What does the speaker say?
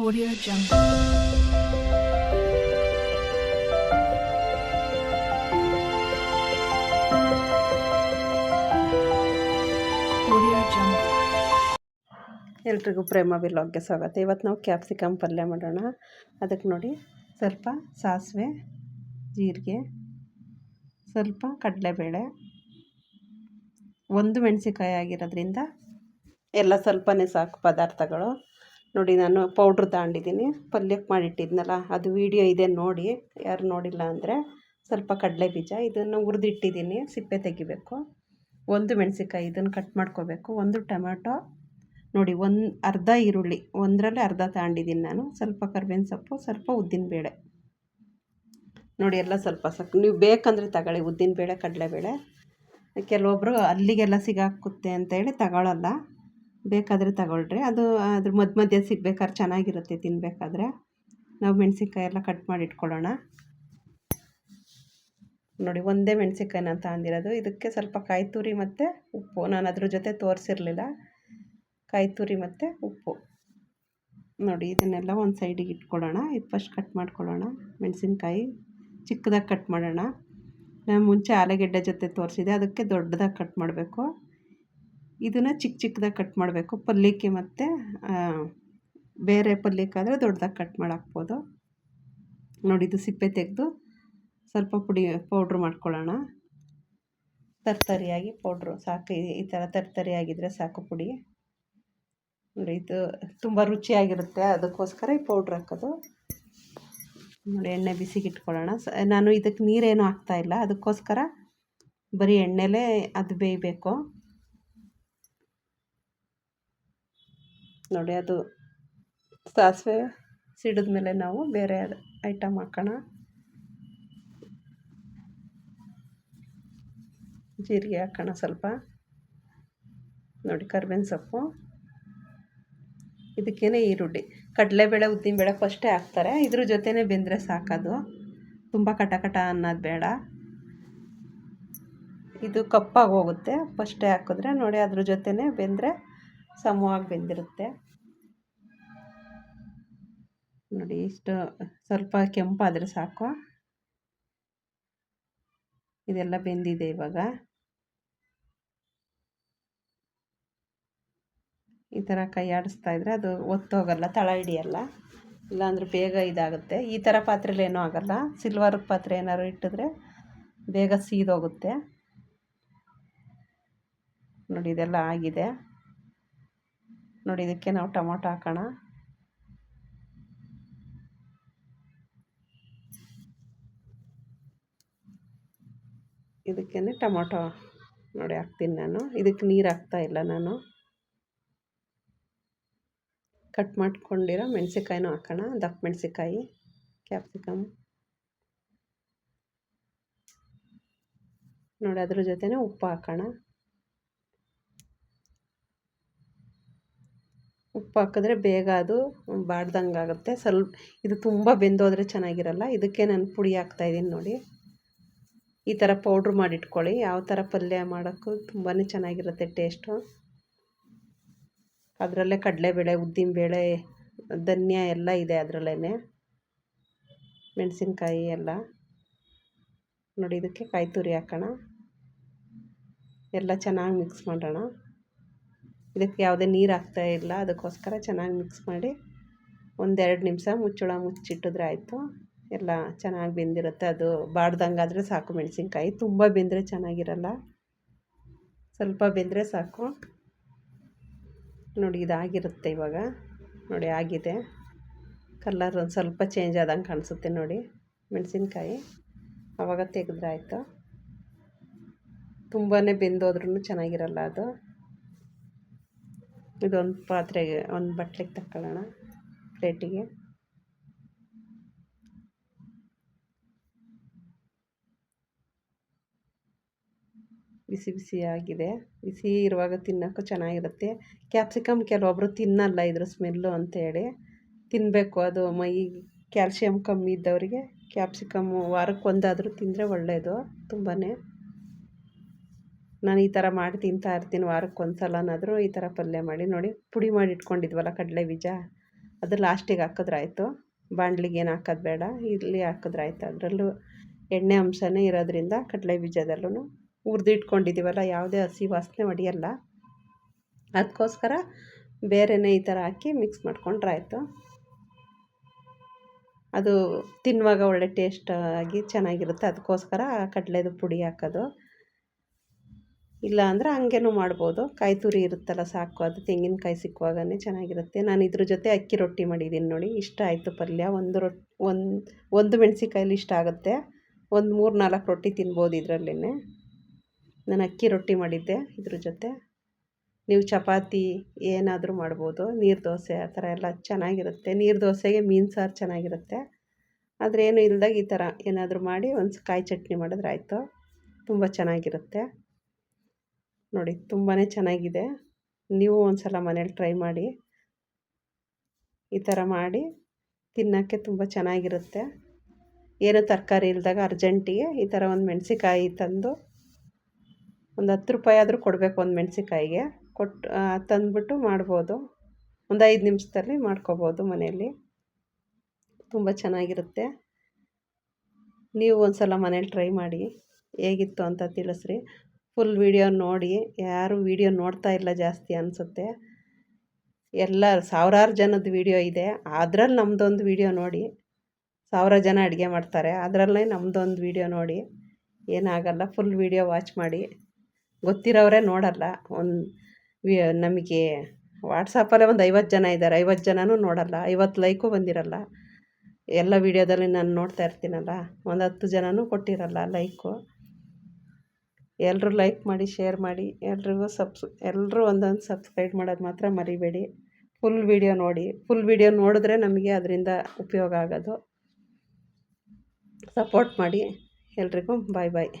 Audio Jungle. ಎಲ್ರಿಗೂ ಪ್ರೇಮ ವಿಲಾಗ್ಗೆ ಸ್ವಾಗತ. ಇವತ್ತು ನಾವು ಕ್ಯಾಪ್ಸಿಕಮ್ ಪಲ್ಯ ಮಾಡೋಣ. ಅದಕ್ಕೆ ನೋಡಿ, ಸ್ವಲ್ಪ ಸಾಸಿವೆ, ಜೀರಿಗೆ, ಸ್ವಲ್ಪ ಕಡಲೆಬೇಳೆ, ಒಂದು ಮೆಣಸಿಕಾಯಿ ಆಗಿರೋದ್ರಿಂದ ಎಲ್ಲ ಸ್ವಲ್ಪನೇ ಸಾಕು ಪದಾರ್ಥಗಳು. ನೋಡಿ ನಾನು ಪೌಡ್ರ್ ತಗೊಂಡಿದ್ದೀನಿ. ಪಲ್ಯಕ್ಕೆ ಮಾಡಿಟ್ಟಿದ್ನಲ್ಲ, ಅದು ವೀಡಿಯೋ ಇದೆ ನೋಡಿ. ಯಾರು ನೋಡಿಲ್ಲ ಅಂದರೆ ಸ್ವಲ್ಪ ಕಡಲೆ ಬೀಜ, ಇದನ್ನು ಹುರಿದಿಟ್ಟಿದ್ದೀನಿ, ಸಿಪ್ಪೆ ತೆಗಿಬೇಕು. ಒಂದು ಮೆಣಸಿಕಾಯಿ ಇದನ್ನು ಕಟ್ ಮಾಡ್ಕೋಬೇಕು. ಒಂದು ಟೊಮ್ಯಾಟೊ ನೋಡಿ ಒಂದು ಅರ್ಧ ಈರುಳ್ಳಿ, ಒಂದರಲ್ಲಿ ಅರ್ಧ ತಗೊಂಡಿದ್ದೀನಿ ನಾನು. ಸ್ವಲ್ಪ ಕರ್ಬೇವಿನ ಸೊಪ್ಪು, ಸ್ವಲ್ಪ ಉದ್ದಿನಬೇಳೆ ನೋಡಿ ಎಲ್ಲ ಸ್ವಲ್ಪ ಸೊಪ್ಪು ನೀವು ಬೇಕಂದರೆ ತಗೊಳ್ಳಿ ಉದ್ದಿನಬೇಳೆ ಕಡಲೆಬೇಳೆ ಕೆಲವೊಬ್ಬರು ಅಲ್ಲಿಗೆಲ್ಲ ಸಿಗಾಕುತ್ತೆ ಅಂತೇಳಿ ತಗೊಳ್ಳಲ್ಲ ಬೇಕಾದರೆ ತಗೊಳ್ರಿ. ಅದು, ಅದ್ರ ಮಧ್ಯ ಮಧ್ಯ ಸಿಗ್ಬೇಕಾದ್ರೆ ಚೆನ್ನಾಗಿರುತ್ತೆ ತಿನ್ನಬೇಕಾದ್ರೆ ನಾವು ಮೆಣಸಿನ್ಕಾಯಿ ಎಲ್ಲ ಕಟ್ ಮಾಡಿ ಇಟ್ಕೊಳ್ಳೋಣ. ನೋಡಿ, ಒಂದೇ ಮೆಣಸಿನ್ಕಾಯಿ ಅಂತ ಅಂದಿರೋದು ಇದಕ್ಕೆ ಸ್ವಲ್ಪ ಕಾಯಿ ತುರಿ ಮತ್ತು ಉಪ್ಪು. ನಾನು ಅದ್ರ ಜೊತೆ ತೋರಿಸಿರಲಿಲ್ಲ. ಕಾಯಿ ತುರಿ ಮತ್ತು ಉಪ್ಪು. ನೋಡಿ, ಇದನ್ನೆಲ್ಲ ಒಂದು ಸೈಡಿಗೆ ಇಟ್ಕೊಳ್ಳೋಣ. ಇದು ಫಸ್ಟ್ ಕಟ್ ಮಾಡ್ಕೊಳ್ಳೋಣ ಮೆಣಸಿನ್ಕಾಯಿ. ಚಿಕ್ಕದಾಗಿ ಕಟ್ ಮಾಡೋಣ. ನಾನು ಮುಂಚೆ ಆಲೂಗೆಡ್ಡೆ ಜೊತೆ ತೋರಿಸಿದೆ ಅದಕ್ಕೆ ದೊಡ್ಡದಾಗಿ ಕಟ್ ಮಾಡಬೇಕು. ಇದನ್ನು ಚಿಕ್ಕ ಚಿಕ್ಕದಾಗಿ ಕಟ್ ಮಾಡಬೇಕು. ಪಲ್ಯಕ್ಕೆ ಮತ್ತು ಬೇರೆ ಪಲ್ಯಕ್ಕಾದರೆ ದೊಡ್ಡದಾಗಿ ಕಟ್ ಮಾಡಾಕ್ಬೋದು. ನೋಡಿ, ಇದು ಸಿಪ್ಪೆ ತೆಗೆದು ಸ್ವಲ್ಪ ಪುಡಿ, ಪೌಡ್ರ್ ಮಾಡ್ಕೊಳ್ಳೋಣ. ತರ್ತರಿಯಾಗಿ ಪೌಡ್ರು ಸಾಕು. ಈ- ಥರ ತರ್ತರಿಯಾಗಿದ್ದರೆ ಸಾಕು ಪುಡಿ. ನೋಡಿ, ಇದು ತುಂಬ ರುಚಿಯಾಗಿರುತ್ತೆ. ಅದಕ್ಕೋಸ್ಕರ ಈ ಪೌಡ್ರ್ ಹಾಕೋದು. ನೋಡಿ, ಎಣ್ಣೆ ಬಿಸಿಗಿಟ್ಕೊಳ್ಳೋಣ. ನಾನು ಇದಕ್ಕೆ ನೀರೇನು ಹಾಕ್ತಾಯಿಲ್ಲ ಅದಕ್ಕೋಸ್ಕರ ಬರೀ ಎಣ್ಣೆಲೇ ಅದು ಬೇಯಬೇಕು. ನೋಡಿ ಅದು ಸಾಸಿವೆ ಸಿಡಿದ ಮೇಲೆ ನಾವು ಬೇರೆ ಐಟಮ್ ಹಾಕೋಣ. ಜೀರಿಗೆ ಹಾಕೋಣ ಸ್ವಲ್ಪ. ನೋಡಿ ಕರ್ಬೇವಿನ ಸೊಪ್ಪು. ಇದಕ್ಕೇನೆ ಈರುಳ್ಳಿ. ಕಡಲೆಬೇಳೆ, ಉದ್ದಿನಬೇಳೆ ಫಸ್ಟೇ ಹಾಕ್ತಾರೆ. ಇದ್ರ ಜೊತೆನೇ ಬೆಂದರೆ ಸಾಕದು. ತುಂಬ ಕಟ ಕಟ ಅನ್ನೋದು ಬೇಡ. ಇದು ಕಪ್ಪಾಗಿ ಹೋಗುತ್ತೆ. ಫಸ್ಟೇ ಹಾಕಿದ್ರೆ ನೋಡಿ ಅದ್ರ ಜೊತೆನೇ ಬೆಂದರೆ ಸಮವಾಗಿ ಬೆಂದಿರುತ್ತೆ. ನೋಡಿ, ಇಷ್ಟು ಸ್ವಲ್ಪ ಕೆಂಪಾದರೆ ಸಾಕು. ಇದೆಲ್ಲ ಬೆಂದಿದೆ ಇವಾಗ. ಈ ಥರ ಕೈ ಆಡಿಸ್ತಾ ಇದ್ರೆ ಅದು ಒತ್ತೋಗಲ್ಲ ತಳ ಹಿಡಿಯಲ್ಲ ಇಲ್ಲಾಂದ್ರೆ ಬೇಗ ಇದಾಗುತ್ತೆ. ಈ ಥರ ಪಾತ್ರೆಲಿ ಏನೂ ಆಗಲ್ಲ. ಸಿಲ್ವರ್ ಪಾತ್ರೆ ಏನಾದ್ರು ಇಟ್ಟಿದ್ರೆ ಬೇಗ ಸೀದೋಗುತ್ತೆ. ನೋಡಿ, ಇದೆಲ್ಲ ಆಗಿದೆ. ನೋಡಿ, ಇದಕ್ಕೆ ನಾವು ಟೊಮೊಟೊ ಹಾಕೋಣ. ಇದಕ್ಕೇ ಟೊಮೊಟೊ ನೋಡಿ, ಹಾಕ್ತೀನಿ ನಾನು. ಇದಕ್ಕೆ ನೀರು ಹಾಕ್ತಾ ಇಲ್ಲ ನಾನು. ಕಟ್ ಮಾಡ್ಕೊಂಡಿರೋ ಮೆಣಸಿಕಾಯಿನೂ ಹಾಕೋಣ. ದಪ್ಪ ಮೆಣಸಿಕಾಯಿ ಕ್ಯಾಪ್ಸಿಕಮ್ ನೋಡಿ, ಅದ್ರ ಜೊತೆನೇ ಉಪ್ಪು ಹಾಕೋಣ. ಉಪ್ಪು ಹಾಕಿದ್ರೆ ಬೇಗ ಅದು ಬಾಡ್ದಂಗೆ ಆಗುತ್ತೆ. ಸ್ವಲ್ಪ ಇದು ತುಂಬ ಬೆಂದೋದ್ರೆ ಚೆನ್ನಾಗಿರಲ್ಲ. ಇದಕ್ಕೆ ನಾನು ಪುಡಿ ಹಾಕ್ತಾಯಿದ್ದೀನಿ ನೋಡಿ. ಈ ಥರ ಪೌಡ್ರ್ ಮಾಡಿಟ್ಕೊಳ್ಳಿ. ಯಾವ ಥರ ಪಲ್ಯ ಮಾಡೋಕ್ಕೂ ತುಂಬಾ ಚೆನ್ನಾಗಿರುತ್ತೆ ಟೇಸ್ಟು. ಅದರಲ್ಲೇ ಕಡಲೆಬೇಳೆ, ಉದ್ದಿನಬೇಳೆ, ಧನ್ಯ ಎಲ್ಲ ಇದೆ ಅದರಲ್ಲೇ ಮೆಣಸಿನ್ಕಾಯಿ ಎಲ್ಲ. ನೋಡಿ, ಇದಕ್ಕೆ ಕಾಯಿ ತುರಿ ಹಾಕೋಣ. ಎಲ್ಲ ಚೆನ್ನಾಗಿ ಮಿಕ್ಸ್ ಮಾಡೋಣ. ಇದಕ್ಕೆ ಯಾವುದೇ ನೀರು ಹಾಕ್ತಾ ಇಲ್ಲ. ಅದಕ್ಕೋಸ್ಕರ ಚೆನ್ನಾಗಿ ಮಿಕ್ಸ್ ಮಾಡಿ ಒಂದೆರಡು ನಿಮಿಷ ಮುಚ್ಚಳ ಮುಚ್ಚಿಟ್ಟಿದ್ರೆ ಆಯಿತು. ಎಲ್ಲ ಚೆನ್ನಾಗಿ ಬೆಂದಿರುತ್ತೆ. ಅದು ಬಾಡ್ದಂಗಾದರೆ ಸಾಕು ಮೆಣಸಿನ್ಕಾಯಿ. ತುಂಬ ಬೆಂದರೆ ಚೆನ್ನಾಗಿರಲ್ಲ. ಸ್ವಲ್ಪ ಬೆಂದರೆ ಸಾಕು. ನೋಡಿ, ಇದಾಗಿರುತ್ತೆ ಇವಾಗ. ನೋಡಿ, ಆಗಿದೆ. ಕಲರ್ ಒಂದು ಸ್ವಲ್ಪ ಚೇಂಜ್ ಆದಂಗೆ ಕಾಣಿಸುತ್ತೆ ನೋಡಿ. ಮೆಣಸಿನ್ಕಾಯಿ ಆವಾಗ ತೆಗೆದ್ರೆ ಆಯಿತು ತುಂಬಾ ಬೆಂದೋದ್ರೂ ಚೆನ್ನಾಗಿರಲ್ಲ ಅದು. ಇದೊಂದು ಪಾತ್ರೆಗೆ, ಒಂದು ಬಟ್ಲಿಗೆ ತಕ್ಕೊಳ್ಳೋಣ ಪ್ಲೇಟಿಗೆ. ಬಿಸಿ ಬಿಸಿಯಾಗಿದೆ ಬಿಸಿ ಇರುವಾಗ ತಿನ್ನೋಕ್ಕೂ ಚೆನ್ನಾಗಿರುತ್ತೆ. ಕ್ಯಾಪ್ಸಿಕಮ್ ಕೆಲವೊಬ್ಬರು ತಿನ್ನಲ್ಲ, ಇದ್ರ ಸ್ಮೆಲ್ಲು ಅಂತೇಳಿ ತಿನ್ನಬೇಕು ಅದು ಮೈ ಕ್ಯಾಲ್ಶಿಯಮ್ ಕಮ್ಮಿ ಇದ್ದವರಿಗೆ ಕ್ಯಾಪ್ಸಿಕಮ್ಮು ವಾರಕ್ಕೆ ಒಂದಾದರೂ ತಿಂದರೆ ಒಳ್ಳೆಯದು ತುಂಬಾ ನಾನು ಈ ಥರ ಮಾಡಿ ತಿಂತಾ ಇರ್ತೀನಿ ವಾರಕ್ಕೆ ಒಂದು ಸಲನಾದರೂ ಈ ಥರ ಪಲ್ಯ ಮಾಡಿ ನೋಡಿ. ಪುಡಿ ಮಾಡಿ ಇಟ್ಕೊಂಡಿದ್ವಲ್ಲ ಕಡಲೆ ಬೀಜ? ಅದು ಲಾಸ್ಟಿಗೆ ಹಾಕಿದ್ರಾಯ್ತು ಬಾಣಲಿಗೆ ಏನು ಹಾಕೋದು ಬೇಡ. ಇಲ್ಲಿ ಹಾಕಿದ್ರಾಯ್ತು ಅದರಲ್ಲೂ ಎಣ್ಣೆ ಅಂಶನೇ ಇರೋದ್ರಿಂದ ಕಡಲೆ ಬೀಜದಲ್ಲೂ ಹುರಿದಿಟ್ಕೊಂಡಿದ್ದೀವಲ್ಲ ಯಾವುದೇ ಹಸಿ ವಾಸನೆ ಹೊಡಿಯಲ್ಲ ಅದಕ್ಕೋಸ್ಕರ ಬೇರೆನೇ ಈ ಥರ ಹಾಕಿ ಮಿಕ್ಸ್ ಮಾಡ್ಕೊಂಡ್ರಾಯ್ತು. ಅದು ತಿನ್ನುವಾಗ ಒಳ್ಳೆ ಟೇಸ್ಟಾಗಿ ಚೆನ್ನಾಗಿರುತ್ತೆ. ಅದಕ್ಕೋಸ್ಕರ ಕಡಲೆದು ಪುಡಿ ಹಾಕೋದು. ಇಲ್ಲ ಅಂದರೆ ಹಂಗೇನೂ ಮಾಡ್ಬೋದು. ಕಾಯಿ ತುರಿ ಇರುತ್ತಲ್ಲ ಸಾಕು, ಅದು ತೆಂಗಿನಕಾಯಿ ಸಿಕ್ಕುವಾಗನೇ ಚೆನ್ನಾಗಿರುತ್ತೆ. ನಾನು ಇದ್ರ ಜೊತೆ ಅಕ್ಕಿ ರೊಟ್ಟಿ ಮಾಡಿದ್ದೀನಿ ನೋಡಿ, ಇಷ್ಟ ಆಯಿತು ಪಲ್ಯ. ಒಂದು ರೊಟ್ಟಿ ಒಂದು ಒಂದು ಮೆಣಸಿಕಾಯಲ್ಲಿ ಇಷ್ಟ ಆಗುತ್ತೆ. ಒಂದು ಮೂರು ನಾಲ್ಕು ರೊಟ್ಟಿ ತಿನ್ಬೋದು ಇದರಲ್ಲೇ ನಾನು ಅಕ್ಕಿ ರೊಟ್ಟಿ ಮಾಡಿದ್ದೆ ಇದ್ರ ಜೊತೆ. ನೀವು ಚಪಾತಿ ಏನಾದರೂ ಮಾಡ್ಬೋದು, ನೀರು ದೋಸೆ ಆ ಥರ ಎಲ್ಲ ಚೆನ್ನಾಗಿರುತ್ತೆ. ನೀರು ದೋಸೆಗೆ ಮೀನು ಸಾರು ಚೆನ್ನಾಗಿರುತ್ತೆ. ಆದರೆ ಏನು ಇಲ್ದಾಗ ಈ ಥರ ಏನಾದರೂ ಮಾಡಿ ಒಂದು ಕಾಯಿ ಚಟ್ನಿ ಮಾಡಿದ್ರೆ ಆಯಿತು. ತುಂಬ ಚೆನ್ನಾಗಿರುತ್ತೆ. ನೋಡಿ ತುಂಬಾ ಚೆನ್ನಾಗಿದೆ. ನೀವು ಒಂದು ಸಲ ಮನೇಲಿ ಟ್ರೈ ಮಾಡಿ. ಈ ಥರ ಮಾಡಿ. ತಿನ್ನೋಕ್ಕೆ ತುಂಬ ಚೆನ್ನಾಗಿರುತ್ತೆ. ಏನು ತರಕಾರಿ ಇಲ್ದಾಗ ಅರ್ಜೆಂಟಿಗೆ ಈ ಥರ ಒಂದು ಮೆಣಸಿಕಾಯಿ ತಂದು ಒಂದು ಹತ್ತು ರೂಪಾಯಿ ಆದರೂ ಕೊಡಬೇಕು ಒಂದು ಮೆಣಸಿಕಾಯಿಗೆ ಕೊಟ್ಟು ತಂದುಬಿಟ್ಟು ಮಾಡ್ಬೋದು. ಒಂದು ಐದು ನಿಮಿಷದಲ್ಲಿ ಮಾಡ್ಕೋಬೋದು ಮನೆಯಲ್ಲಿ. ತುಂಬ ಚೆನ್ನಾಗಿರುತ್ತೆ. ನೀವು ಒಂದು ಸಲ ಮನೇಲಿ ಟ್ರೈ ಮಾಡಿ. ಹೇಗಿತ್ತು ಅಂತ ತಿಳಿಸ್ರಿ. ಫುಲ್ ವೀಡಿಯೋ ನೋಡಿ, ಯಾರು ವೀಡಿಯೋ ನೋಡ್ತಾ ಇಲ್ಲ ಜಾಸ್ತಿ ಅನಿಸುತ್ತೆ. ಎಲ್ಲ ಸಾವಿರಾರು ಜನದ ವೀಡಿಯೋ ಇದೆ. ಅದ್ರಲ್ಲಿ ನಮ್ಮದೊಂದು ವೀಡಿಯೋ ನೋಡಿ ಸಾವಿರ ಜನ ಅಡುಗೆ ಮಾಡ್ತಾರೆ. ಅದರಲ್ಲೇ ನಮ್ಮದೊಂದು ವೀಡಿಯೋ ನೋಡಿ, ಏನಾಗಲ್ಲ ಫುಲ್ ವೀಡಿಯೋ ವಾಚ್ ಮಾಡಿ. ಗೊತ್ತಿರೋರೇ ನೋಡಲ್ಲ. ಒಂದು ವಿ, ನಮಗೆ ವಾಟ್ಸಪ್ಪಲ್ಲೇ ಒಂದು ಐವತ್ತು ಜನ ಇದ್ದಾರೆ ಐವತ್ತು ಜನನೂ ನೋಡಲ್ಲ. ಐವತ್ತು ಲೈಕು ಬಂದಿರಲ್ಲ. ಎಲ್ಲ ವೀಡಿಯೋದಲ್ಲಿ ನಾನು ನೋಡ್ತಾ ಇರ್ತೀನಲ್ಲ. ಒಂದು ಹತ್ತು ಜನನೂ ಕೊಟ್ಟಿರಲ್ಲ ಲೈಕು ಎಲ್ಲರೂ ಲೈಕ್ ಮಾಡಿ ಶೇರ್ ಮಾಡಿ, ಎಲ್ರಿಗೂ ಸಬ್ಸ್ ಎಲ್ಲರೂ ಒಂದೊಂದು ಸಬ್ಸ್ಕ್ರೈಬ್ ಮಾಡೋದು ಮಾತ್ರ ಮರಿಬೇಡಿ. ಫುಲ್ ವೀಡಿಯೋ ನೋಡಿ ಫುಲ್ ವೀಡಿಯೋ ನೋಡಿದ್ರೆ ನಮಗೆ ಅದರಿಂದ ಉಪಯೋಗ ಆಗೋದು. ಸಪೋರ್ಟ್ ಮಾಡಿ ಎಲ್ರಿಗೂ ಬಾಯ್ ಬಾಯ್